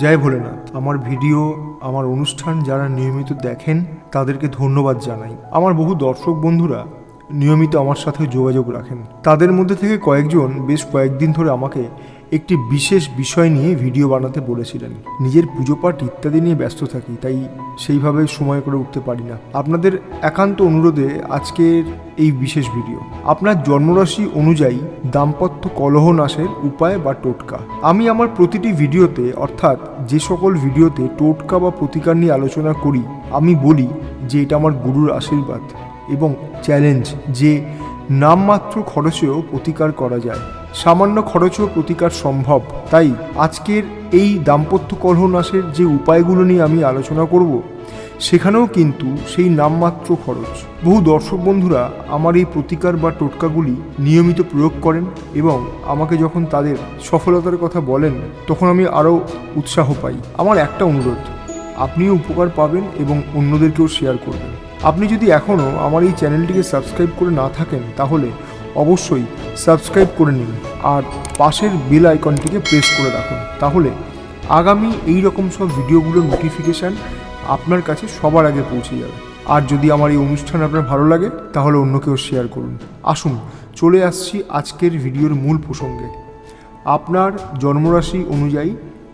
জয় ভোলেনাথ। আমার ভিডিও, আমার অনুষ্ঠান যারা নিয়মিত দেখেন, তাদেরকে ধন্যবাদ জানাই। আমার বহু দর্শক বন্ধুরা নিয়মিত আমার সাথে যোগাযোগ রাখেন। তাদের মধ্যে থেকে কয়েকজন বেশ কয়েকদিন ধরে আমাকে একটি বিশেষ বিষয় নিয়ে ভিডিও বানাতে বলেছিলেন। নিজের পুজো পাঠ ইত্যাদি নিয়ে ব্যস্ত থাকি, তাই সেইভাবে সময় করে উঠতে পারি না। আপনাদের একান্ত অনুরোধে আজকের এই বিশেষ ভিডিও। আপনার জন্মরাশি অনুযায়ী দাম্পত্য কলহ নাশের উপায় বা টোটকা। আমি আমার প্রতিটি ভিডিওতে, অর্থাৎ যে সকল ভিডিওতে টোটকা বা প্রতিকার নিয়ে আলোচনা করি, আমি বলি যে এটা আমার গুরুর আশীর্বাদ এবং চ্যালেঞ্জ যে নামমাত্র খরচেও প্রতিকার করা যায়। সামান্য খরচেও প্রতিকার সম্ভব। তাই আজকের এই দাম্পত্য কলহ নাশের যে উপায়গুলো নিয়ে আমি আলোচনা করব, সেখানেও কিন্তু সেই নামমাত্র খরচ। বহু দর্শক বন্ধুরা আমার এই প্রতিকার বা টোটকাগুলি নিয়মিত প্রয়োগ করেন এবং আমাকে যখন তাদের সফলতার কথা বলেন, তখন আমি আরও উৎসাহ পাই। আমার একটা অনুরোধ, আপনিও উপকার পাবেন এবং অন্যদেরকেও শেয়ার করবেন। আপনি যদি এখনও আমার এই চ্যানেলটিকে সাবস্ক্রাইব করে না থাকেন, তাহলে অবশ্যই সাবস্ক্রাইব করে নিন আর পাশের বেল আইকনটিকে প্রেস করে রাখুন। তাহলে আগামী এই রকম সব ভিডিওগুলোর নোটিফিকেশান আপনার কাছে সবার আগে পৌঁছে যাবে। আর যদি আমার এই অনুষ্ঠান আপনার ভালো লাগে, তাহলে অন্যকেও শেয়ার করুন। আসুন, চলে আসছি আজকের ভিডিওর মূল প্রসঙ্গে। আপনার জন্মরাশি অনুযায়ী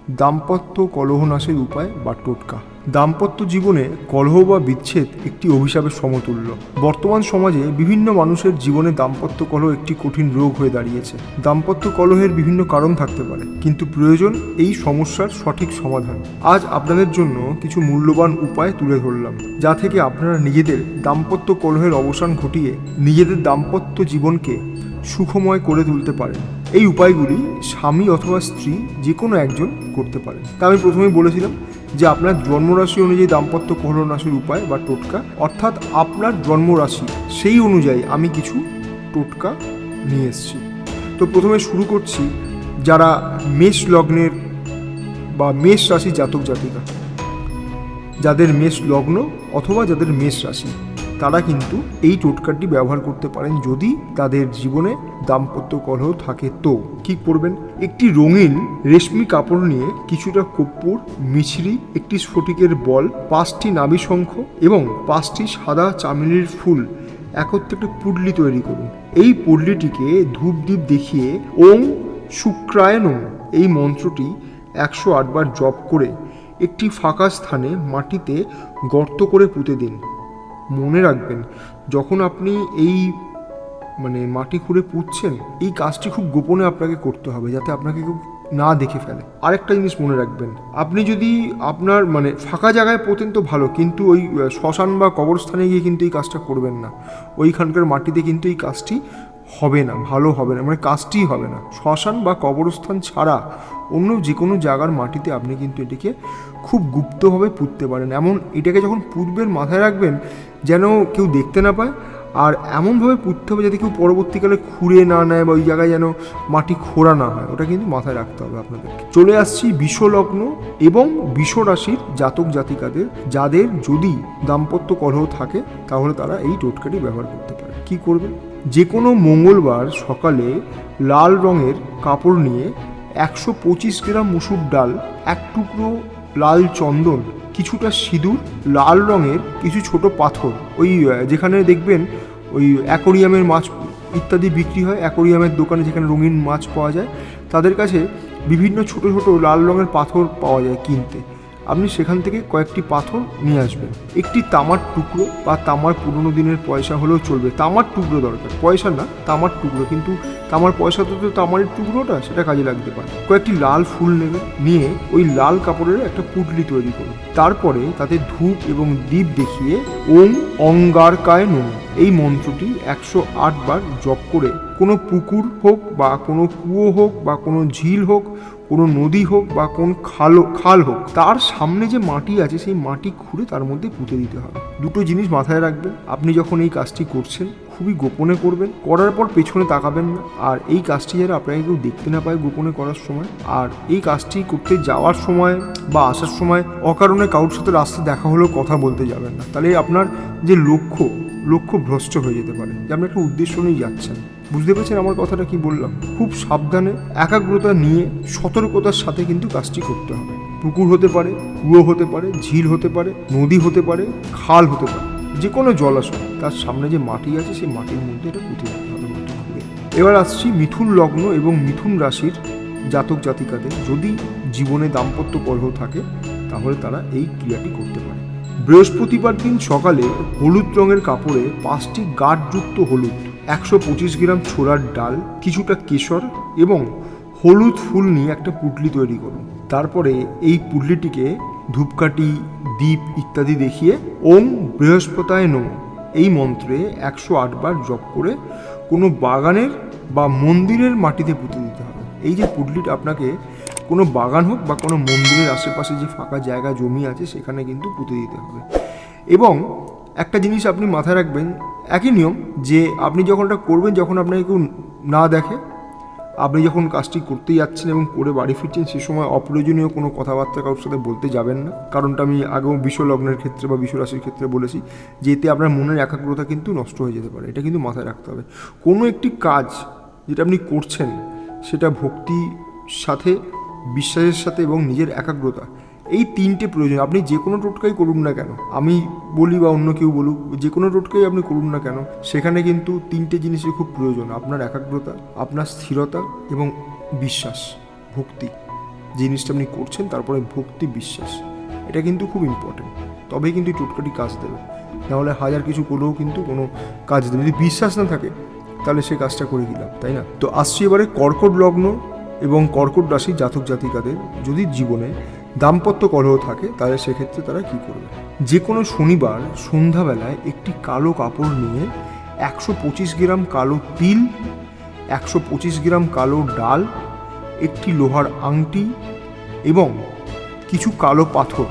দাম্পত্য কলহ নাশের উপায় বা টোটকা। দাম্পত্য জীবনে কলহ বা বিচ্ছেদ একটি অভিশাপের সমতুল্য। বর্তমান সমাজে বিভিন্ন মানুষের জীবনে দাম্পত্য কলহ একটি কঠিন রোগ হয়ে দাঁড়িয়েছে। দাম্পত্য কলহের বিভিন্ন কারণ থাকতে পারে, কিন্তু প্রয়োজন এই সমস্যার সঠিক সমাধান। আজ আপনাদের জন্য কিছু মূল্যবান উপায় তুলে ধরলাম, যা থেকে আপনারা নিজেদের দাম্পত্য কলহের অবসান ঘটিয়ে নিজেদের দাম্পত্য জীবনকে সুখময় করে তুলতে পারেন এই উপায়গুলি স্বামী অথবা স্ত্রী যে কোনো একজন করতে পারে। তা আমি প্রথমেই বলেছিলাম যে আপনার জন্মরাশি অনুযায়ী দাম্পত্য নাশের উপায় বা টোটকা, অর্থাৎ আপনার জন্মরাশি সেই অনুযায়ী আমি কিছু টোটকা নিয়ে এসেছি। তো প্রথমে শুরু করছি যারা মেষ লগ্নের বা মেষ রাশি জাতক জাতিকা, যাদের মেষ লগ্ন অথবা যাদের মেষ রাশি। তারা কিন্তু এই টোটকাটি ব্যবহার করতে পারেন যদি তাদের জীবনে দাম্পত্য কলহ থাকে। তো কি করবেন? একটি রঙিন রেশমি কাপড় নিয়ে কিছুটা কর্পূর মিছরি, একটি স্ফটিকের বল, পাঁচটি নাভি শঙ্খ এবং পাঁচটি সাদা চামেলির ফুল একত্রে একটি পুডলি তৈরি করুন। এই পুডলিটিকে ধূপদীপ দেখিয়ে ওং শুক্রায়ণ এই মন্ত্রটি একশো আটবার জপ করে একটি ফাঁকা স্থানে মাটিতে গর্ত করে পুঁতে দিন। মনে রাখবেন, যখন আপনি এই মানে মাটি খুঁড়ে পুঁতছেন, এই কাজটি খুব গোপনে আপনাকে করতে হবে যাতে আপনাকে কেউ না দেখে ফেলে। আরেকটা জিনিস মনে রাখবেন, আপনি যদি আপনার মানে ফাঁকা জায়গায় পোতেন তো ভালো, কিন্তু ওই শ্মশান বা কবরস্থানে গিয়ে কিন্তু এই কাজটা করবেন না। ওইখানকার মাটিতে কিন্তু এই কাজটি হবে না, ভালো হবে না মানে কাজটিই হবে না। শ্মশান বা কবরস্থান ছাড়া অন্য যে কোনো জায়গার মাটিতে আপনি কিন্তু এটিকে খুব গুপ্তভাবে পুঁততে পারেন। এমন এটাকে যখন পুঁতবেন, মাথায় রাখবেন, যেন কেউ দেখতে না পায়। আর এমনভাবে পুঁততে হবে যাতে কেউ পরবর্তীকালে খুঁড়ে না নেয় বা ওই জায়গায় যেন মাটি খোঁড়া না হয়। ওটা কিন্তু মাথায় রাখতে হবে আপনাদেরকে। চলে আসছি বিশ্বলগ্ন এবং বিশ্ব রাশির জাতক জাতিকাদের, যাদের যদি দাম্পত্য কলহ থাকে, তাহলে তারা এই টোটকাটি ব্যবহার করতে পারে। কি করবে যে কোনো মঙ্গলবার সকালে লাল রঙের কাপড় নিয়ে একশো পঁচিশ গ্রাম মুসুর ডাল, এক টুকরো লাল চন্দন, কিছুটা সিঁদুর, লাল রঙের কিছু ছোট পাথর, ওই যেখানে দেখবেন ওই অ্যাকোরিয়ামের মাছ ইত্যাদি বিক্রি হয়, অ্যাকোরিয়ামের দোকানে যেখানে রঙিন মাছ পাওয়া যায়, তাদের কাছে বিভিন্ন ছোট ছোট লাল রঙের পাথর পাওয়া যায় কিনতে। আপনি সেখান থেকে কয়েকটি পাথর নিয়ে আসবেন। একটি তামার টুকরো বা তামার পুরনো দিনের পয়সা হলেও চলবে। তামার টুকরো দরকার। পয়সা না, তামার টুকরো। কিন্তু তামার পয়সা তো তামারের টুকরোটা, সেটা কাজে লাগতে পারে। কয়েকটি লাল ফুল নেবে, নিয়ে ওই লাল কাপড়ের একটা পুটলি তৈরি করুন তারপরে তাতে ধূপ এবং দ্বীপ দেখিয়ে ওম অঙ্গারকায় নম। এই মন্ত্রটি একশো বার জপ করে কোনো পুকুর হোক বা কোনো কুয়ো হোক বা কোনো ঝিল হোক, কোনো নদী হোক বা কোন খাল খাল হোক, তার সামনে যে মাটি আছে, সেই মাটি খুঁড়ে তার মধ্যে পুঁতে দিতে হবে। দুটো জিনিস মাথায় রাখবেন। আপনি যখন এই কাজটি করছেন খুবই গোপনে করবেন, করার পর পেছনে তাকাবেন না। আর এই কাজটি যারা আপনাকে কেউ দেখতে না পায় গোপনে করার সময়। আর এই কাজটি করতে যাওয়ার সময় বা আসার সময় অকারণে কারোর সাথে রাস্তা দেখা হলেও কথা বলতে যাবেন না। তাহলে আপনার যে লক্ষ্য লক্ষ্য ভ্রষ্ট হয়ে যেতে পারে, যে আপনি একটা উদ্দেশ্য নিয়ে যাচ্ছেন। বুঝতে পেরেছেন আমার কথাটা কি বললাম? খুব সাবধানে, একাগ্রতা নিয়ে, সতর্কতার সাথে কিন্তু কাজটি করতে হবে। পুকুর হতে পারে, কুয়ো হতে পারে, ঝিল হতে পারে, নদী হতে পারে, খাল হতে পারে। যে কোনো জলাশয় তার সামনে যে মাটি আছে, সেই মাটির মধ্যে এটা পুঁতে দিতে হবে। এবার আসছি মিথুন লগ্ন এবং মিথুন রাশির জাতক জাতিকাদের। যদি জীবনে দাম্পত্য কলহ থাকে, তাহলে তারা এই ক্রিয়াটি করতে পারে। বৃহস্পতিবার দিন সকালে হলুদ রঙের কাপড়ে পাঁচটি গাঢ়যুক্ত হলুদ, একশো পঁচিশ গ্রাম ছোলার ডাল, কিছুটা কেশর এবং হলুদ ফুল নিয়ে একটা পুটলি তৈরি করুন। তারপরে এই পুটলিটিকে ধূপকাঠি দ্বীপ ইত্যাদি দেখিয়ে ওম বৃহস্পতায় নম। এই মন্ত্রে একশো আটবার জপ করে কোনো বাগানের বা মন্দিরের মাটিতে পুঁতে দিতে হবে। এই যে পুটলিটা আপনাকে কোনো বাগান হোক বা কোনো মন্দিরের আশেপাশে যে ফাঁকা জায়গা, জমি আছে, সেখানে কিন্তু পুঁতে দিতে হবে। এবং একটা জিনিস আপনি মাথায় রাখবেন, একই নিয়ম যে আপনি যখন এটা করবেন, যখন আপনাকে কেউ না দেখে আপনি যখন কাজটি করতে যাচ্ছেন এবং করে বাড়ি ফিরছেন, সে সময় অপ্রয়োজনীয় কোনো কথাবার্তা কারোর সাথে বলতে যাবেন না। কারণটা আমি আগেও বিশ্ব লগ্নের ক্ষেত্রে বা বিশ্ব রাশির ক্ষেত্রে বলেছি যে এতে আপনার মনের একাগ্রতা কিন্তু নষ্ট হয়ে যেতে পারে। এটা কিন্তু মাথায় রাখতে হবে। কোনো একটি কাজ যেটা আপনি করছেন, সেটা ভক্তির সাথে, বিশ্বাসের সাথে এবং নিজের একাগ্রতা এই তিনটে প্রয়োজন, আপনি যে কোনো টোটকাই করুন না কেন। আমি বলি বা অন্য কেউ বলুক, যে কোনো টোটকাই আপনি করুন না কেন, সেখানে কিন্তু তিনটে জিনিসের খুব প্রয়োজন, আপনার একাগ্রতা, আপনার স্থিরতা এবং বিশ্বাস, ভক্তি। জিনিসটা আপনি করছেন, তারপরে ভক্তি, বিশ্বাস, এটা কিন্তু খুব ইম্পর্টেন্ট তবেই কিন্তু টোটকাটি কাজ দেবে। নাহলে হাজার কিছু করলেও কিন্তু কোনো কাজ দেবে। যদি বিশ্বাস না থাকে, তাহলে সে কাজটা করে দিলাম তাই না? তো আসছি এবারে কর্কট লগ্ন এবং কর্কট রাশি জাতক জাতিকাদের, যদি জীবনে দাম্পত্য কলহ থাকে, তাহলে সেক্ষেত্রে তারা কি করবে? যে কোনো শনিবার সন্ধ্যাবেলায় একটি কালো কাপড় নিয়ে একশো পঁচিশ গ্রাম কালো তিল, একশো পঁচিশ গ্রাম কালো ডাল, একটি লোহার আংটি এবং কিছু কালো পাথর।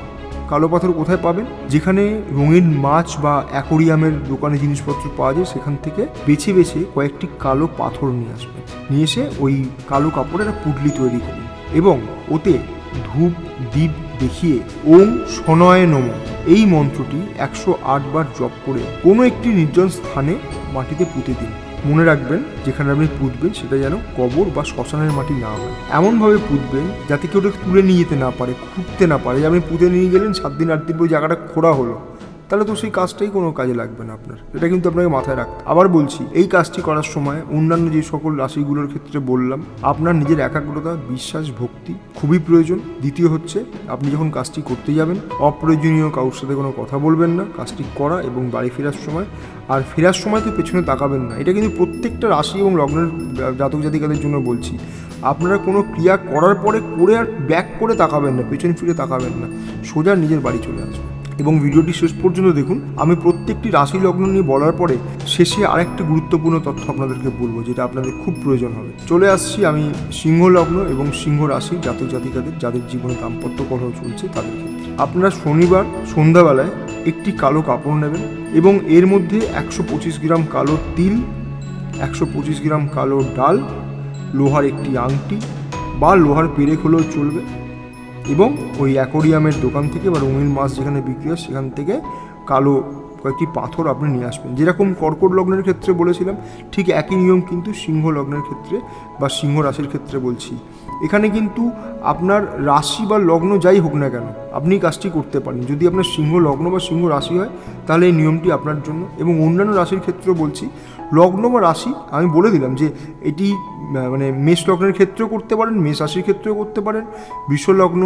কালো পাথর কোথায় পাবেন? যেখানে রঙিন মাছ বা অ্যাকোরিয়ামের দোকানে জিনিসপত্র পাওয়া যায়, সেখান থেকে বেছে বেছে কয়েকটি কালো পাথর নিয়ে আসবেন। নিয়ে এসে ওই কালো কাপড়ের একটা পুটলি তৈরি করুন এবং ওতে ধূপ দ্বীপ দেখিয়ে ওম সনয় নম। এই মন্ত্রটি একশো বার জপ করে কোনো একটি নির্জন স্থানে মাটিতে পুঁতে দিন। মনে রাখবেন, যেখানে আপনি পুঁতবেন সেটা যেন কবর বা শ্মশানের মাটি না হয়। এমনভাবে পুঁতবেন যাতে কেউ ওটা তুলে নিয়ে যেতে না পারে, খুঁড়তে না পারে। যে আপনি পুঁতে নিয়ে গেলেন, সাত দিন, আট দিন জায়গাটা খোঁড়া হলো। তাহলে তো সেই কাজটাই কোনো কাজে লাগবে না আপনার। এটা কিন্তু আপনাকে মাথায় রাখতে আবার বলছি, এই কাজটি করার সময় অন্যান্য যে সকল রাশিগুলোর ক্ষেত্রে বললাম, আপনার নিজের একাগ্রতা, বিশ্বাস, ভক্তি খুবই প্রয়োজন। দ্বিতীয় হচ্ছে, আপনি যখন কাজটি করতে যাবেন, অপ্রয়োজনীয় কারোর সাথে কোনো কথা বলবেন না। কাজটি করা এবং বাড়ি ফেরার সময়, আর ফেরার সময় তো পেছনে তাকাবেন না। এটা কিন্তু প্রত্যেকটা রাশি এবং লগ্নের জাতক জাতিকাদের জন্য বলছি। আপনারা কোনো ক্রিয়া করার পরে করে আর ব্যাক করে তাকাবেন না, পেছন ফিরে তাকাবেন না। সোজা নিজের বাড়ি চলে আসবেন। এবং ভিডিওটি শেষ পর্যন্ত দেখুন। আমি প্রত্যেকটি রাশি লগ্ন নিয়ে বলার পরে শেষে আরেকটি গুরুত্বপূর্ণ তথ্য আপনাদেরকে বলব, যেটা আপনাদের খুব প্রয়োজন হবে। চলে আসছি আমি সিংহ লগ্ন এবং সিংহ রাশি জাতক জাতিকাদের, যাদের জীবনে দাম্পত্য কলহ চলছে তাদের আপনারা শনিবার সন্ধ্যাবেলায় একটি কালো কাপড় নেবেন এবং এর মধ্যে একশো পঁচিশ গ্রাম কালো তিল, একশো পঁচিশ গ্রাম কালো ডাল, লোহার একটি আংটি বা লোহার পেরেক হলেও চলবে। এবং ওই অ্যাকোরিয়ামের দোকান থেকে বা রঙিন মাছ যেখানে বিক্রি হয়, সেখান থেকে কালো কয়েকটি পাথর আপনি নিয়ে আসবেন। যেরকম কর্কট লগ্নের ক্ষেত্রে বলেছিলাম, ঠিক একই নিয়ম কিন্তু সিংহ লগ্নের ক্ষেত্রে বা সিংহ রাশির ক্ষেত্রে বলছি। এখানে কিন্তু আপনার রাশি বা লগ্ন যাই হোক না কেন, আপনি কাজটি করতে পারেন। যদি আপনার সিংহ লগ্ন বা সিংহ রাশি হয়, তাহলে এই নিয়মটি আপনার জন্য। এবং অন্যান্য রাশির ক্ষেত্রেও বলছি লগ্ন বা রাশি, আমি বলে দিলাম যে এটি মানে মেষ লগ্নের ক্ষেত্রেও করতে পারেন, মেষ রাশির ক্ষেত্রেও করতে পারেন, বিশ্ব লগ্ন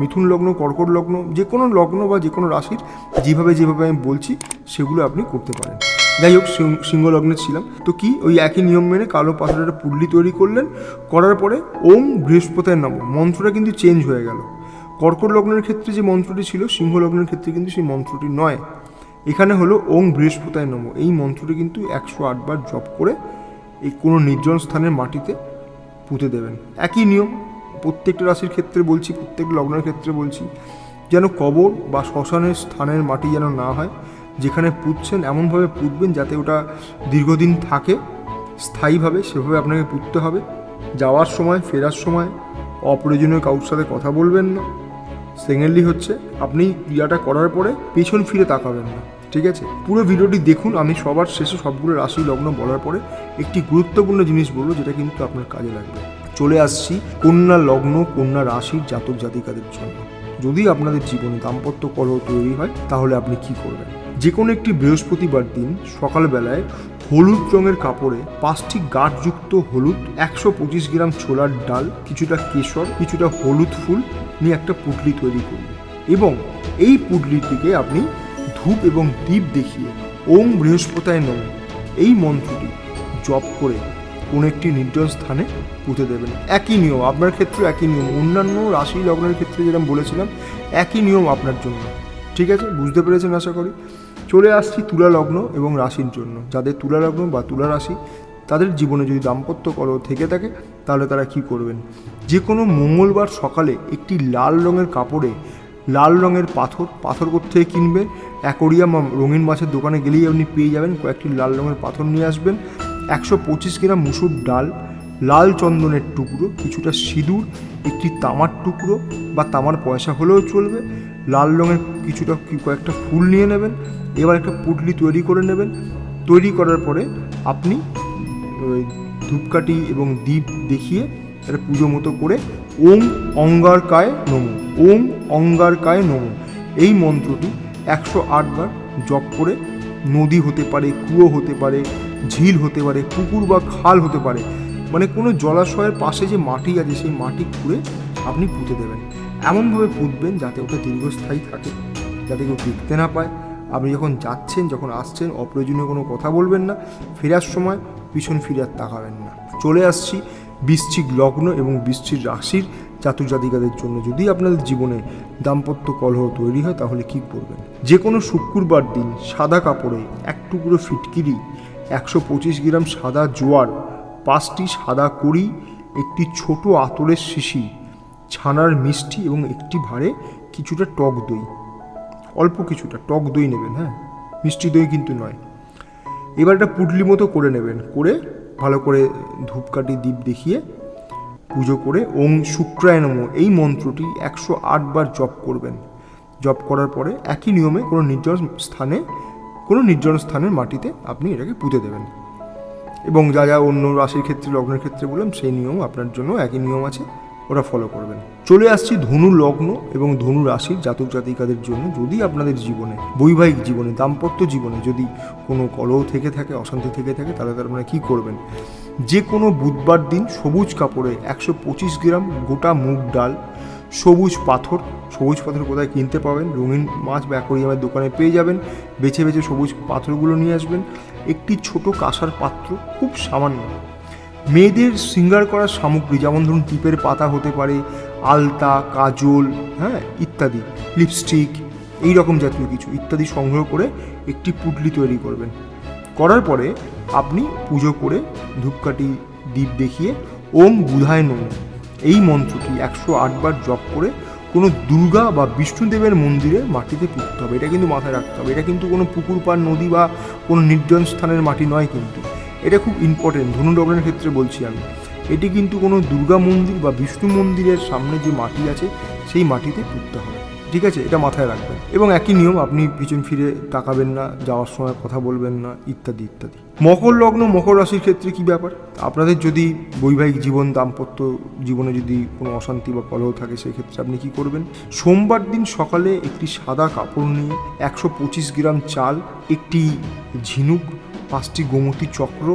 মিথুন লগ্ন, কর্কট লগ্ন, যে কোনো লগ্ন বা যে কোনো রাশির, যেভাবে যেভাবে আমি বলছি, সেগুলো আপনি করতে পারেন। যাই হোক সিংহ লগ্নে ছিলাম। তো কি? ওই একই নিয়ম মেনে কালো পাথরের একটা পুল্লি তৈরি করলেন, করার পরে ওম বৃহস্পতির নাম, মন্ত্রটা কিন্তু চেঞ্জ হয়ে গেল। কর্কট লগ্নের ক্ষেত্রে যে মন্ত্রটি ছিল, সিংহ লগ্নের ক্ষেত্রে কিন্তু সেই মন্ত্রটি নয়। এখানে হলো ওং বৃহস্পতায় নম। এই মন্ত্রটি কিন্তু একশো আটবার জপ করে এই কোনো নির্জন স্থানের মাটিতে পুঁতে দেবেন। একই নিয়ম প্রত্যেকটা রাশির ক্ষেত্রে বলছি, প্রত্যেক লগ্নের ক্ষেত্রে বলছি, যেন কবর বা শ্মশানের স্থানের মাটি যেন না হয়, যেখানে পুঁতছেন এমনভাবে পুঁতবেন যাতে ওটা দীর্ঘদিন থাকে, স্থায়ীভাবে সেভাবে আপনাকে পুঁততে হবে। যাওয়ার সময়, ফেরার সময়, অপ্রয়োজনীয় কারোর সাথে কথা বলবেন না। সেকেন্ডলি হচ্ছে, আপনি ক্রিয়াটা করার পরে পেছন ফিরে তাকাবেন না, ঠিক আছে? পুরো ভিডিওটি দেখুন, আমি সবার শেষে সবগুলো রাশি লগ্ন বলার পরে একটি গুরুত্বপূর্ণ জিনিস বলব, যেটা কিন্তু আপনার কাজে লাগবে। চলে আসছি কন্যা লগ্ন, কন্যা রাশির জাতক জাতিকাদের জন্য। যদি আপনাদের জীবনে দাম্পত্য কলহ তৈরি হয়, তাহলে আপনি কি করবেন? যে কোনো একটি বৃহস্পতিবার দিন সকালবেলায় হলুদ রঙের কাপড়ে পাঁচটি গাঁটযুক্ত হলুদ, একশো পঁচিশ গ্রাম ছোলার ডাল, কিছুটা কেশর, কিছুটা হলুদ ফুল নিয়ে একটা পুটলি তৈরি করুন এবং এই পুটলিটিকে আপনি ধূপ এবং দ্বীপ দেখিয়ে ওম বৃহস্পতায় নম। এই মন্ত্রটি জপ করে কোনো একটি নির্জন স্থানে পুঁতে দেবেন। একই নিয়ম আপনার ক্ষেত্রে একই নিয়ম। অন্যান্য রাশি লগ্নের ক্ষেত্রে যেরকম বলেছিলাম, একই নিয়ম আপনার জন্য। ঠিক আছে? বুঝতে পেরেছেন আশা করি? চলে আসছি তুলা লগ্ন এবং রাশির জন্য। যাদের তুলা লগ্ন বা তুলা রাশি, তাদের জীবনে যদি দাম্পত্য কলহ থেকে থাকে তাহলে তারা কি করবেন? যে কোনো মঙ্গলবার সকালে একটি লাল রঙের কাপড়ে লাল রঙের পাথর পাথর থেকে কিনবেন। অ্যাকোরিয়াম রঙিন মাছের দোকানে গেলেই আপনি পেয়ে যাবেন। কয়েকটি লাল রঙের পাথর নিয়ে আসবেন। একশো পঁচিশ গ্রাম মুসুর ডাল, লাল চন্দনের টুকরো, কিছুটা সিঁদুর, একটি তামার টুকরো বা তামার পয়সা হলেও চলবে। লাল রঙের কিছুটা কয়েকটা ফুল নিয়ে নেবেন। এবার একটা পুটলি তৈরি করে নেবেন। তৈরি করার পরে আপনি ধূপকাঠি এবং দ্বীপ দেখিয়ে একটা পুজো মতো করে ওম অঙ্গারকায় নম, ওম অঙ্গারকায় নম। এই মন্ত্রটি একশো আটবার জপ করে নদী হতে পারে, কুয়ো হতে পারে, ঝিল হতে পারে, পুকুর বা খাল হতে পারে মানে কোনো জলাশয়ের পাশে যে মাটি আছে সেই মাটি খুঁড়ে আপনি পুঁতে দেবেন। এমনভাবে পুঁতবেন যাতে ওটা দীর্ঘস্থায়ী থাকে, যাতে কেউ দেখতে না পায়। আপনি যখন যাচ্ছেন, যখন আসছেন, অপ্রয়োজনীয় কোনো কথা বলবেন না। ফেরার সময় পিছন ফিরে আর তাকাবেন না। চলে আসছি বৃশ্চিক লগ্ন এবং বৃশ্চিক রাশির জাতক জাতিকাদের জন্য। যদি আপনাদের জীবনে দাম্পত্য কলহ তৈরি হয়, তাহলে কি করবেন? যে কোনো শুক্রবার দিন সাদা কাপড়ে এক টুকরো ফিটকিরি, একশো পঁচিশ গ্রাম সাদা জোয়ার, পাঁচটি সাদা কড়ি, একটি ছোট আতরের শিশি, ছানার মিষ্টি এবং একটি ভারে কিছুটা টক দই। অল্প কিছুটা টক দই নেবেন হ্যাঁ? মিষ্টি দই কিন্তু নয়। এবার একটা পুটলি মতো করে নেবেন। করে ভালো করে ধূপকাঠি দ্বীপ দেখিয়ে পুজো করে ওং শুক্রায় নম। এই মন্ত্রটি একশো আটবার জপ করবেন। জপ করার পরে একই নিয়মে কোনো নির্জন স্থানে, কোনো নির্জন স্থানের মাটিতে আপনি এটাকে পুঁতে দেবেন। এবং যা যা অন্য রাশির ক্ষেত্রে, লগ্নের ক্ষেত্রে বললাম, সেই নিয়ম আপনার জন্য একই নিয়ম আছে। ওরা ফলো করবেন। চলে আসছি ধনু লগ্ন এবং ধনু রাশির জাতক জাতিকাদের জন্য যদি আপনাদের জীবনে, বৈবাহিক জীবনে, দাম্পত্য জীবনে যদি কোনো কলহ থেকে থাকে, অশান্তি থেকে থাকে, তাহলে তার মানে কী করবেন? যে কোনো বুধবার দিন সবুজ কাপড়ে একশো পঁচিশ গ্রাম গোটা মুগ ডাল, সবুজ পাথর সবুজ পাথর কোথায় কিনতে পাবেন? রঙিন মাছ বা অ্যাকোরিয়ামের দোকানে পেয়ে যাবেন। বেছে বেছে সবুজ পাথরগুলো নিয়ে আসবেন। একটি ছোট কাঁসার পাত্র, খুব সামান্য। মেয়েদের শৃঙ্গার করার সামগ্রী, যেমন ধরুন টিপের পাতা হতে পারে, আলতা, কাজল হ্যাঁ ইত্যাদি লিপস্টিক এই রকম জাতীয় কিছু ইত্যাদি সংগ্রহ করে একটি পুটলি তৈরি করবেন। করার পরে আপনি পুজো করে ধূপকাঠি দ্বীপ দেখিয়ে ওম বুধায় নম। এই মন্ত্রটি একশো আটবার জপ করে কোনো দুর্গা বা বিষ্ণুদেবের মন্দিরে মাটিতে পুঁততে হবে। এটা কিন্তু মাথায় রাখতে হবে। এটা কিন্তু কোনো পুকুর, পাড়, নদী বা কোনো নির্জন স্থানের মাটি নয় কিন্তু। এটা খুব ইম্পর্টেন্ট ধনু লগ্নের ক্ষেত্রে বলছি আমি। এটি কিন্তু কোনো দুর্গা মন্দির বা বিষ্ণু মন্দিরের সামনে যে মাটি আছে, সেই মাটিতে পুঁততে হবে। ঠিক আছে? এটা মাথায় রাখবেন। এবং একই নিয়ম, আপনি পিছন ফিরে তাকাবেন না, যাওয়ার সময় কথা বলবেন না, ইত্যাদি ইত্যাদি। মকর লগ্ন, মকর রাশির ক্ষেত্রে কি ব্যাপার? আপনাদের যদি বৈবাহিক জীবন, দাম্পত্য জীবনে যদি কোনো অশান্তি বা কলহ থাকে, সেক্ষেত্রে আপনি কি করবেন? সোমবার দিন সকালে একটি সাদা কাপড় নিয়ে একশো পঁচিশ গ্রাম চাল, একটি ঝিনুক পাঁচটি গোমতী চক্র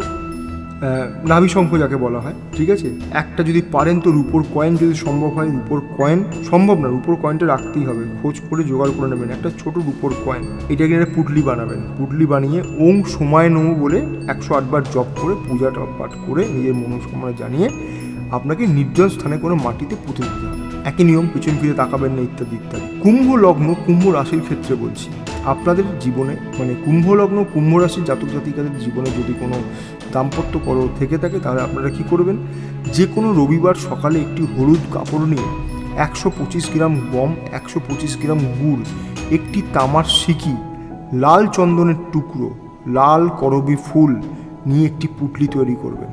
নাভিশঙ্খ যাকে বলা হয়, ঠিক আছে? একটা যদি পারেন তো রুপোর কয়েন যদি সম্ভব হয় রুপোর কয়েন সম্ভব না, রুপোর কয়েনটা রাখতেই হবে, খোঁজ করে জোগাড় করে নেবেন। একটা ছোট রুপোর কয়েন এটাকে একটা পুটলি বানাবেন। পুটলি বানিয়ে ওং সময় নমু বলে একশো আটবার জপ করে পূজাটা পাঠ করে নিজের মনস্কামনা জানিয়ে আপনাকে নির্জন স্থানে কোনো মাটিতে পুঁতে দিতে হবে। একই নিয়ম, পিছন ফিরে তাকাবেন না, ইত্যাদি ইত্যাদি। কুম্ভ লগ্ন, কুম্ভ রাশির ক্ষেত্রে বলছি। আপনাদের জীবনে মানে কুম্ভ লগ্ন কুম্ভ রাশির জাতক জাতিকাদের জীবনে যদি কোনো দাম্পত্য কর থেকে থাকে, তাহলে আপনারা কি করবেন? যে কোনো রবিবার সকালে একটি হলুদ কাপড় নিয়ে একশো পঁচিশ গ্রাম গম, একশো পঁচিশ গ্রাম গুড়, একটি তামার সিকি, লাল চন্দনের টুকরো, লাল করবি ফুল নিয়ে একটি পুটলি তৈরি করবেন।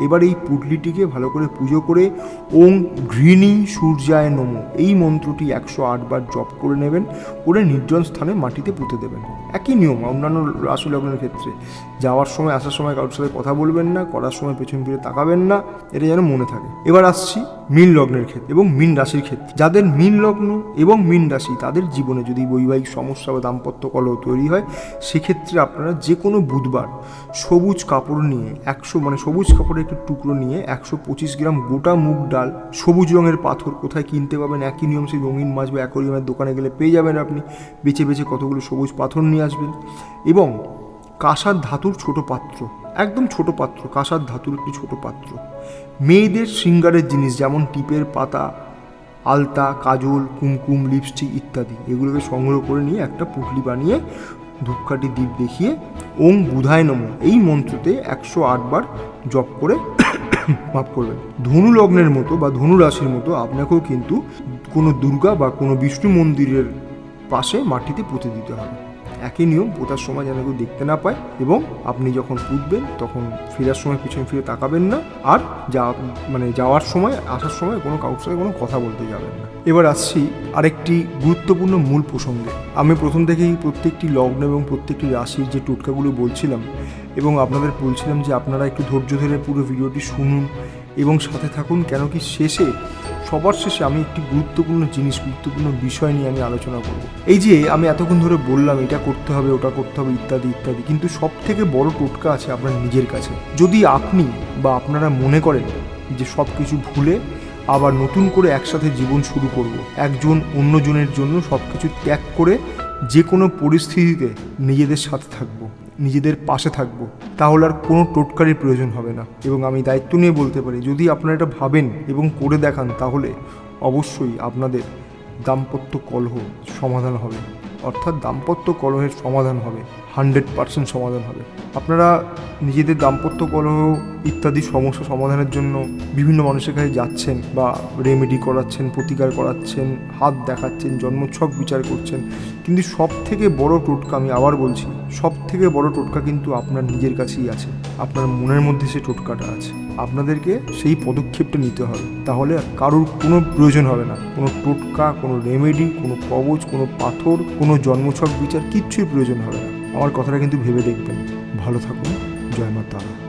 এবার এই পুটলিটিকে ভালো করে পুজো করে ওং ঘৃণী সূর্যায় নম। এই মন্ত্রটি একশো আটবার জপ করে নেবেন, করে নির্জন স্থানে মাটিতে পুঁতে দেবেন। একই নিয়ম, অন্যান্য রাশি লগ্নের ক্ষেত্রে। যাওয়ার সময়, আসার সময় কারোর সাথে কথা বলবেন না, করার সময় পেছন ফিরে তাকাবেন না, এটা যেন মনে থাকে। এবার আসছি মীন লগ্নের ক্ষেত্রে এবং মীন রাশির ক্ষেত্রে। যাদের মীন লগ্ন এবং মীন রাশি, তাদের জীবনে যদি বৈবাহিক সমস্যা বা দাম্পত্য কলহ তৈরি হয়, সেক্ষেত্রে আপনারা যে কোনো বুধবার সবুজ কাপড় নিয়ে একশো মানে সবুজ কাপড়ের একটু টুকরো নিয়ে একশো পঁচিশ গ্রাম গোটা মুগ ডাল, সবুজ রঙের পাথর কোথায় কিনতে পাবেন? একই নিয়ম সেই রঙিন মাছ বা অ্যাকোরিয়ামের দোকানে গেলে পেয়ে যাবেন আপনি। বেছে বেছে কতগুলো সবুজ পাথর নিয়ে আসবেন। এবং কাঁসার ধাতুর ছোট পাত্র, একদম ছোট পাত্র, কাঁসার ধাতুর একটি ছোট পাত্র। মেয়েদের শৃঙ্গারের জিনিস যেমন টিপের পাতা, আলতা, কাজল, কুমকুম, লিপস্টিক ইত্যাদি, এগুলোকে সংগ্রহ করে নিয়ে একটা পুটলি বানিয়ে ধূপকাঠি দ্বীপ দেখিয়ে ওং বুধায় নম। এই মন্ত্রতে একশো আটবার জপ করে মাফ করবেন। ধনু লগ্নের মতো বা ধনু রাশির মতো আপনাকেও কিন্তু কোনো দুর্গা বা কোনো বিষ্ণু মন্দিরের পাশে মাটিতে পুঁতে দিতে হবে। একই নিয়ম, পোতার সময় যেন কেউ দেখতে না পায় এবং আপনি যখন পুঁতবেন তখন ফেরার সময় পিছনে ফিরে তাকাবেন না আর যা মানে যাওয়ার সময়, আসার সময় কোনো কারোর সাথে কোনো কথা বলতে যাবেন না। এবার আসছি আরেকটি গুরুত্বপূর্ণ মূল প্রসঙ্গে। আমি প্রথম থেকেই প্রত্যেকটি লগ্ন এবং প্রত্যেকটি রাশির যে টোটকাগুলো বলছিলাম এবং আপনাদের বলছিলাম যে আপনারা একটু ধৈর্য ধরে পুরো ভিডিওটি শুনুন এবং সাথে থাকুন, কেন কি শেষে, সবার শেষে আমি একটি গুরুত্বপূর্ণ জিনিস, গুরুত্বপূর্ণ বিষয় নিয়ে আমি আলোচনা করব। এই যে আমি এতক্ষণ ধরে বললাম, এটা করতে হবে, ওটা করতে হবে, ইত্যাদি ইত্যাদি, কিন্তু সব থেকে বড় টোটকা আছে আপনার নিজের কাছে। যদি আপনি বা আপনারা মনে করেন যে সব কিছু ভুলে আবার নতুন করে একসাথে জীবন শুরু করব, একজন অন্যজনের জন্য সব কিছু ত্যাগ করে যে কোনো পরিস্থিতিতে নিজেদের সাথে থাকব নিজেদের পাশে থাকব, তাহলে আর কোনো টোটকারির প্রয়োজন হবে না। এবং আমি দায়িত্ব নিয়ে বলতে পারি, যদি আপনারা এটা ভাবেন এবং করে দেখান, তাহলে অবশ্যই আপনাদের দাম্পত্য কলহ সমাধান হবে। অর্থাৎ দাম্পত্য কলহের সমাধান হবে। হান্ড্রেড পার্সেন্ট সমাধান হবে। আপনারা নিজেদের দাম্পত্য কলহ ইত্যাদি সমস্যা সমাধানের জন্য বিভিন্ন মানুষের কাছে যাচ্ছেন বা রেমেডি করাচ্ছেন, প্রতিকার করাচ্ছেন, হাত দেখাচ্ছেন, জন্মছক বিচার করছেন, কিন্তু সব থেকে বড় টোটকা আমি আবার বলছি সব থেকে বড় টোটকা কিন্তু আপনার নিজের কাছেই আছে, আপনার মনের মধ্যে সেই টোটকাটা আছে। আপনাদেরকে সেই পদক্ষেপটা নিতে হবে, তাহলে কারোর কোনো প্রয়োজন হবে না। কোনো টোটকা, কোনো রেমেডি কোনো কবচ, কোনো পাথর, কোনো জন্মছক বিচার, কিচ্ছুই প্রয়োজন হবে না। আমার কথাটা কিন্তু ভেবে দেখবেন। ভালো থাকুন জয় মা তারা।